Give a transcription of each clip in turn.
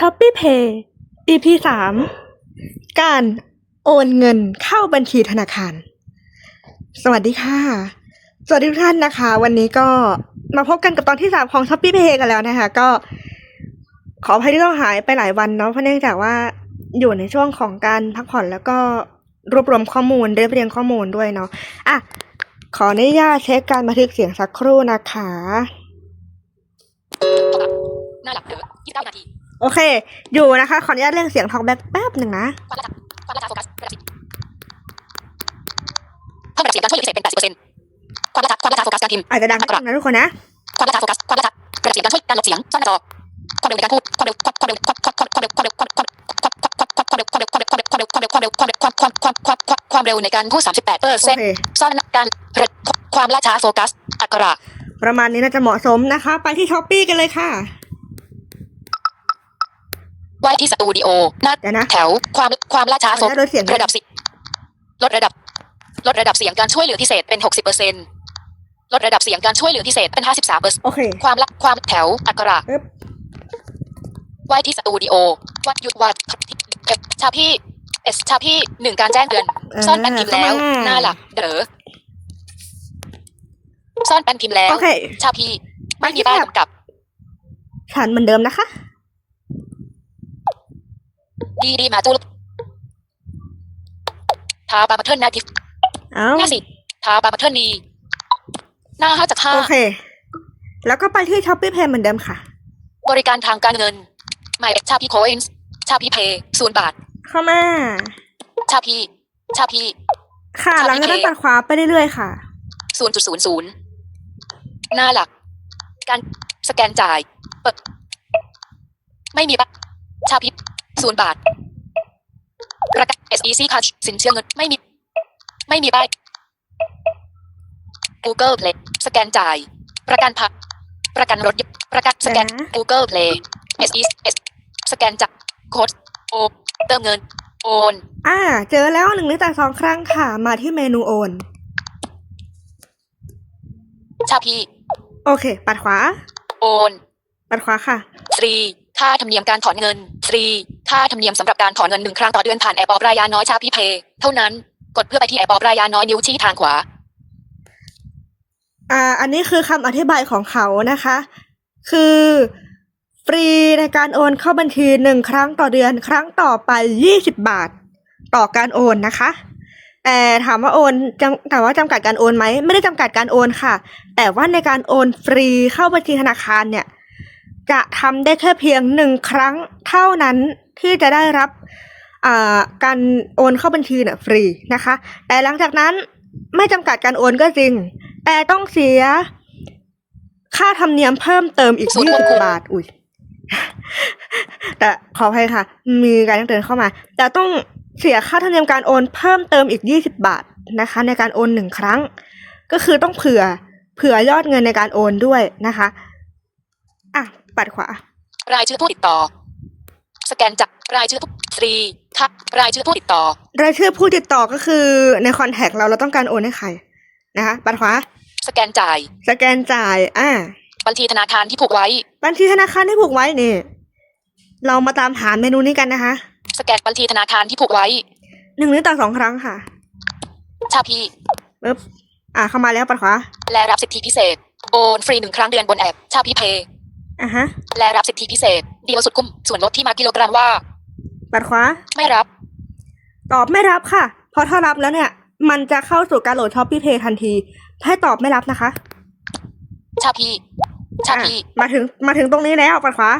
ช้อปปี้เพย์ EP สามการโอนเงินเข้าบัญชีธนาคาร สวัสดีค่ะ สวัสดีทุกท่านนะคะ วันนี้ก็มาพบกันกับตอนที่สามของช้อปปี้เพย์กันแล้วนะคะ ก็ขออภัยที่ต้องหายไปหลายวันเนาะเพราะเนื่องจากว่าอยู่ในช่วงของการพักผ่อนแล้วก็รวบรวมข้อมูลเรียบเรียงข้อมูลด้วยเนาะอะขออนุญาตเช็คการบันทึกเสียงสักครู่นะคะหน้าหลักเดือ29นาที โอเค อยู่นะคะ ขออนุญาตเรื่องเสียงทอกแบ็กแป๊บหนึ่งนะความละช้าความละช้าโฟกัสระดับสิบเพิ่มระดับเสียงการช่วยเหลือพิเศษเป็น80%ความละช้าความละช้าโฟกัสการพิมพ์อาจจะดังนิดนึงนะทุกคนนะ ความละช้าโฟกัสความละช้าระดับเสียงการช่วยการลดเสียงซ่อนหน้าจอความเร็วในการพูดความเร็วความเร็วความความเร็วความเร็วความเร็วความเร็วความเร็วความเร็วความเร็วความเร็วความเร็วความเร็วความความความความความเร็วในการพูด38เปอร์เซ็นต์ซ่อนการความล่าช้าโฟกัสอักระประมาณนี้น่าจะเหมาะสมนะคะ ไปที่ช้อปปี้กันเลยค่ะ ไว้ที่สตูดิโอหน้าเดี๋ยวนะแถวความความล่าช้าขอโฟอนุญาตลดเสียงระดับสิบลดระดับ ลดระดับเสียงการช่วยเหลือพิเศษเป็น60เปอร์เซ็นต์ลดระดับเสียงการช่วยเหลือพิเศษเป็น53เปอร์เซ็นต์โอเคความละความแถวอักระปึ๊บไว้ที่สตูดิโอวัดหยุดวัดเอฟชาพี่เอสชาพี่หนึ่งการแจ้งเตือนซ่อนแป้นพิมพ์แล้วเข้ามาหน้าหลักเด๋อซ่อนแป้นพิมพ์แล้วโอเคชาพี่ไม่มีป้ายกำกับฉันเหมือนเดิมนะคะ ดีดีมาตุลทาบาบัตเทิลนาทิฟเอ้าหน้าสิทาบาบัตเทิลนีหน้าห้าจากห้าโอเค แล้วก็ไปที่ช้อปปี้เพย์เหมือนเดิมค่ะ บริการทางการเงินหมายเลขชาพี่โคอินส์ชาพี่เพย์ศูนย์บาท เข้ามา ชาพี่ชาพี่ค่ะช้อปปี้หลังจากนั้นเพย์ปัดขวาไปเรื่อยๆค่ะศูนย์จุดศูนย์ศูนย์หน้าหลัก การสแกนจ่ายเปิดไม่มีปะชาพิษ ศูนย์บาท ประกัน SEC คัชสินเชื่อเงินไม่มี ไม่มีป้าย Google Play สแกนจ่าย ประกันผัก ประกันรถยนต์ประกันสแกนเดี๋ยวนะ Google Play SEC สแกนจ่ายโค้ดโอเติมเงิน โอน อ่า เจอแล้วหนึ่งหรือแต่สองครั้งค่ะ มาที่เมนูโอน ชาพีโอเค ปัดขวา โอน ปัดขวาค่ะ ฟรี ค่าธรรมเนียมการถอนเงิน ฟรี ค่าธรรมเนียมสำหรับการถอนเงินหนึ่งครั้งต่อเดือนผ่านแอปออรายาน้อยชาพีเพย์เท่านั้น กดเพื่อไปที่แอปออรายาน้อยนิ้วชี้ทางขวา อ่า อันนี้คือคำอธิบายของเขานะคะ คือฟรีในการโอนเข้าบัญชีหนึ่งครั้งต่อเดือนครั้งต่อไปยี่สิบบาท ต่อการโอนนะคะ แต่ถามว่าโอนจำแต่ว่าจำกัดการโอนไหมไม่ได้จำกัดการโอนค่ะ แต่ว่าในการโอนฟรีเข้าบัญชีธนาคารเนี่ย จะทำได้แค่เพียงหนึ่งครั้งเท่านั้น ที่จะได้รับอ่าการโอนเข้าบัญชีเนี่ยฟรีนะคะ แต่หลังจากนั้นไม่จำกัดการโอนก็จริง แต่ต้องเสียค่าธรรมเนียมเพิ่มเติมอีกศูนย์ยี่ควบสิคุบมบาท อุ้ยแต่ขออภัยค่ะ มีการแจ้งเตือนเข้ามา แต่ต้องเสียค่าธรรมเนียมการโอนเพิ่มเติมอีกยี่สิบาทนะคะ ในการโอนหนึ่งครั้ง ก็คือต้องเผื่อ เผื่อยอดเงินในการโอนด้วยนะคะ อะ ปัดขวา รายชื่อผู้ติดต่อ สแกนจากรายชื่อผู้ฟรีค่ะรายชื่อผู้ติดต่อ รายชื่อผู้ติดต่อก็คือในคอนแทคเราเราต้องการโอนให้ใครนะคะปัดขวาสแกนจ่าย สแกนจ่ายอ่าบัญชีธนาคารที่ผูกไว้ บัญชีธนาคารที่ผูกไว้นี่เรามาตามหาเมนูนี้กันนะคะ สแกนบัญชีธนาคารที่ผูกไว้หนึ่งหรือต่อสองครั้งค่ะ ชาพีปึ๊บอ่าเข้ามาแล้วปัดขวาและรับสิทธิพิเศษ โอนฟรีหนึ่งครั้งเดือนบนแอปชาพีเพย์อะฮะ และรับสิทธิพิเศษ เดียวสุดคุ้มส่วนลดที่มากิโลกรัมว่า ปัดขวา ไม่รับ ตอบไม่รับค่ะ เพราะถ้ารับแล้วเนี่ย มันจะเข้าสู่การโหลดช้อปปี้เพย์ทันที ให้ตอบไม่รับนะคะ ชาพี ชาพีอะมาถึงมาถึงตรงนี้แล้วปัดขวา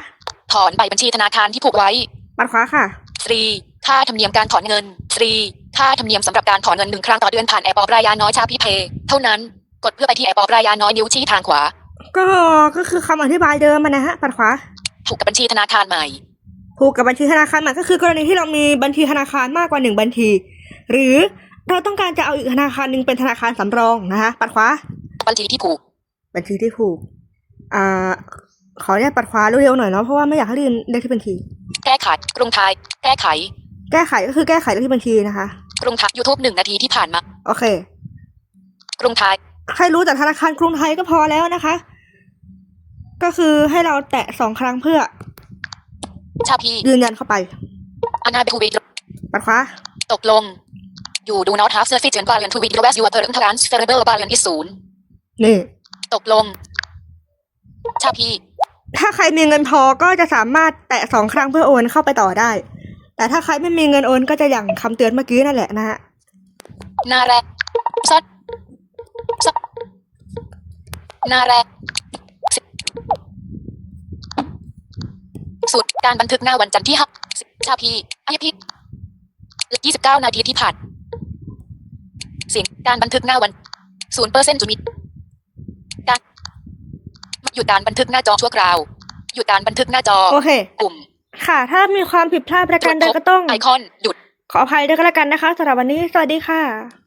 ถอนใบบัญชีธนาคารที่ผูกไว้ ปัดขวาค่ะฟรีค่าธรรมเนียมการถอนเงินฟรีค่าธรรมเนียมสำหรับการถอนเงินหนึ่งครั้งต่อเดือนผ่านแอปออรายาน้อยชาพีเพย์เท่านั้น กดเพื่อไปที่แอปออรายาน้อยนิ้วชี้ทางขวา ก็ก็คือคำอธิบายเดิมมันนะฮะปัดขวา ผูกกับบัญชีธนาคารใหม่ ผูกกับบัญชีธนาคารใหม่ก็คือกรณีที่เรามีบัญชีธนาคารมากกว่าหนึ่งบัญชี หรือเราต้องการจะเอาอีกธนาคารหนึ่งเป็นธนาคารสำรองนะคะ ปัดขวา บัญชีที่ผูก บัญชีที่ผูก อ่า ขออนุญาตปัดขวาเร็วๆหน่อยเนาะเพราะว่าไม่อยากให้ลืมเลขที่บัญชี แก้ไขกรุงไทย แก้ไข แก้ไขก็คือแก้ไขเลขที่บัญชีนะคะ กรุงไทยยูทูบหนึ่งนาทีที่ผ่านมา โอเค กรุงไทยให้รู้แต่ธนาคารกรุงไทยก็พอแล้วนะคะ ก็คือให้เราแตะสองครั้งเพื่อ ชาพียืนยันเข้าไปอนาเบคูวิดปัดขวาตกลง you do not have sufficient balance to withdraw as your current transferable balance is ศูนย์นี่ ตกลง ชาพี ถ้าใครมีเงินพอก็จะสามารถแตะสองครั้งเพื่อโอนเข้าไปต่อได้ แต่ถ้าใครไม่มีเงินโอนก็จะอย่างคำเตือนเมื่อกี้นั่นแหละนะฮะหน้าแรกซอดซอดหน้าแรกสิบ สูตรการบันทึกหน้าวันจันทร์ที่ห้าสิบชาพีอายพิษยี่สิบเก้านาทีที่ผ่านเสียงการบันทึกหน้าวันศูนย์เปอร์เซ็นต์จุดมิการหยุดการบันทึกหน้าจอชั่วคราวหยุดการบันทึกหน้าจอโอเคกลุ่ม ค่ะ ถ้ามีความผิดพลาดประการใดก็ต้องไอคอนหยุดขออภัยด้วยกันแล้วกันนะคะสำหรับวันนี้สวัสดีค่ะ